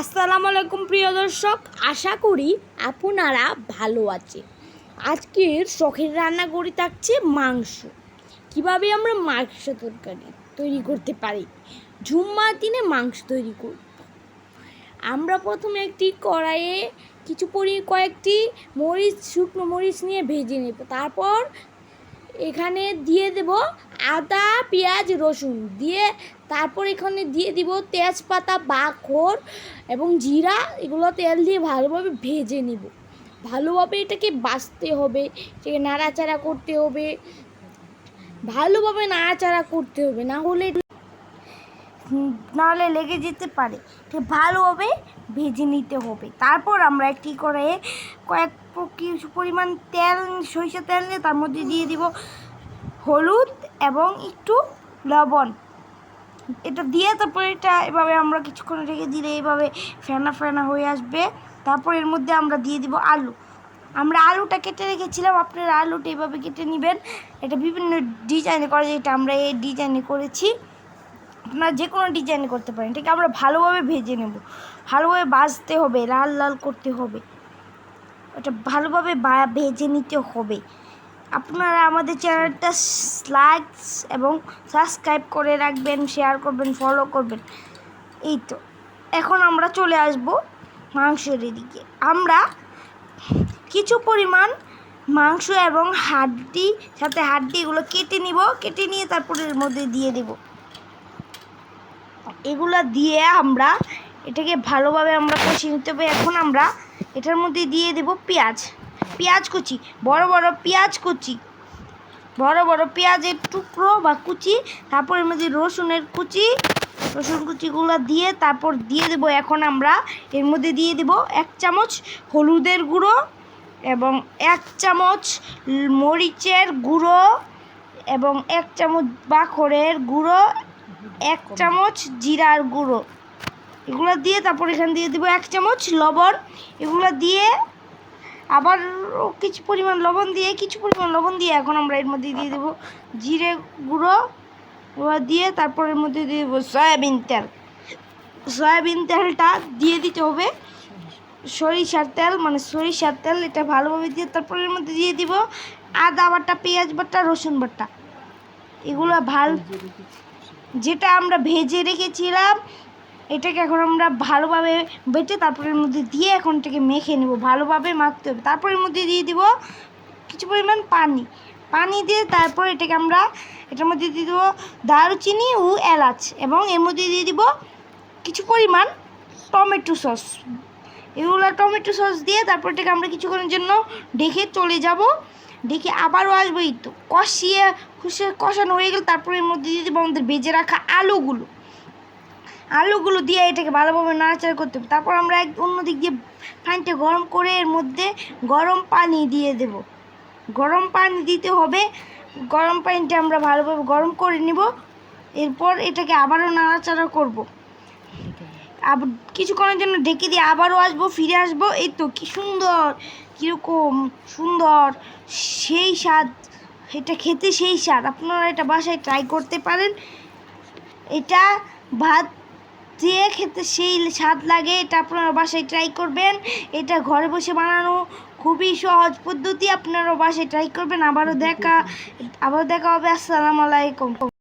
আসসালামু আলাইকুম, প্রিয় দর্শক। আশা করি আপনারা ভালো আছে আজকের শখের রান্না করে থাকছে মাংস। কীভাবে আমরা মাংস তরকারি তৈরি করতে পারি? ঝুম্মা দিনে মাংস তৈরি করব। আমরা প্রথমে একটি কড়াইয়ে কিছু পরি, কয়েকটি মরিচ, শুকনো মরিচ নিয়ে ভেজে নেব। তারপর এখানে দিয়ে দেব আদা, পেঁয়াজ, রসুন। দিয়ে তারপর এখানে দিয়ে দিব তেজপাতা, বাখর এবং জিরা। এগুলো তেল দিয়ে ভালোভাবে ভেজে নিব। ভালোভাবে এটাকে বাছতে হবে, এটাকে নাড়াচাড়া করতে হবে। ভালোভাবে নাড়াচাড়া করতে হবে, না হলে নাহলে লেগে যেতে পারে। ভালোভাবে ভেজে নিতে হবে। তারপর আমরা একটি করে কয়েক প- কিছু পরিমাণ তেল, সরিষা তেল নিয়ে তার মধ্যে দিয়ে দিব হলুদ এবং একটু লবণ। এটা দিয়ে তারপরে এটা এভাবে আমরা কিছুক্ষণ রেখে দিলে এইভাবে ফেনা ফেনা হয়ে আসবে। তারপর এর মধ্যে আমরা দিয়ে দিব আলু। আমরা আলুটা কেটে রেখেছিলাম, আপনারা আলুটা এইভাবে কেটে নেবেন। এটা বিভিন্ন ডিজাইনে করা যায়, এটা আমরা এই ডিজাইনে করেছি। আপনারা যে কোনো ডিজাইন করতে পারেন। ঠিক আমরা ভালোভাবে ভেজে নেব। ভালোভাবে বাজতে হবে, লাল লাল করতে হবে। ওটা ভালোভাবে ভেজে নিতে হবে। আপনারা আমাদের চ্যানেলটা লাইক এবং সাবস্ক্রাইব করে রাখবেন শেয়ার করবেন ফলো করবেন। এই তো। এখন আমরা চলে আসব মাংসের দিকে আমরা কিছু পরিমাণ মাংস এবং হাড্ডি, সাথে হাড্ডি এগুলো কেটে নিব, কেটে নিয়ে তারপরে এর মধ্যে দিয়ে দেবো। এগুলো দিয়ে আমরা এটাকে ভালোভাবে আমরা কষিয়ে নিতে হবে। এখন আমরা এটার মধ্যে দিয়ে দেব পেঁয়াজ। পেঁয়াজ কুচি, বড় বড় পেঁয়াজ কুচি। বড় বড় পেঁয়াজের টুকরো বা কুচি, তারপর এর মধ্যে রসুনের কুচি। রসুন কুচিগুলো দিয়ে তারপর দিয়ে দেব এখন আমরা, এর মধ্যে দিয়ে দেব এক চামচ হলুদের গুঁড়ো এবং এক চামচ মরিচের গুঁড়ো এবং এক চামচ বাখরের গুঁড়ো, এক চামচ জিরার গুঁড়ো। এগুলো দিয়ে তারপর এখানে দিয়ে দেবো এক চামচ লবণ। এগুলো দিয়ে আবার কিছু পরিমাণ লবণ দিয়ে, কিছু পরিমাণ লবণ দিয়ে এখন আমরা এর মধ্যে দিয়ে দেবো জিরে গুঁড়ো। দিয়ে তারপর এর মধ্যে দিয়ে দেবো সয়াবিন তেল। সয়াবিন তেলটা দিয়ে দিতে হবে। সরিষার তেল মানে সরিষার তেল এটা ভালোভাবে দিয়ে তারপর এর মধ্যে দিয়ে দিব আদা বাটা, পেঁয়াজ বাটা, রসুন বাটা। এগুলো ভালো যেটা আমরা ভেজে রেখেছিলাম এটাকে এখন আমরা ভালোভাবে বেটে তারপরের মধ্যে দিয়ে এখন এটাকে মেখে নেব, ভালোভাবে মাখতে হবে। তারপরের মধ্যে দিয়ে দিব কিছু পরিমাণ পানি। পানি দিয়ে তারপর এটাকে আমরা এটার মধ্যে দিয়ে দেবো দারুচিনি ও এলাচ এবং এর মধ্যে দিয়ে দিব কিছু পরিমাণ টমেটো সস। এগুলো টমেটো সস দিয়ে তারপর এটাকে আমরা কিছুক্ষণের জন্য ডেকে চলে যাব। ডেকে আবারও আসব এই তো। কষিয়ে খুশে কষানো হয়ে গেলে তারপরে এর মধ্যে দিয়ে দেবো আমাদের ভেজে রাখা আলুগুলো। আলুগুলো দিয়ে এটাকে ভালোভাবে নাড়াচাড়া করতে হবে। তারপর আমরা এক অন্য দিক দিয়ে পানিটা গরম করে এর মধ্যে গরম পানি দিয়ে দেব। গরম পানি দিতে হবে। গরম পানিটা আমরা ভালোভাবে গরম করে নিব। এরপর এটাকে আবারও নাড়াচাড়া করব। আবার কিছুক্ষণের জন্য ঢেকে দিয়ে আবারও আসব, ফিরে আসব। এই তো কী সুন্দর, কীরকম সুন্দর, সেই স্বাদ। এটা খেতে সেই স্বাদ। আপনারা এটা বাসায় ট্রাই করতে পারেন। এটা ভাত দিয়ে খেতে সেই স্বাদ লাগে এটা আপনারা বাসায় ট্রাই করবেন। এটা ঘরে বসে বানানো খুবই সহজ পদ্ধতি আপনারা বাসায় ট্রাই করবেন। আবারও দেখা আবারও দেখা হবে আসসালামু আলাইকুম।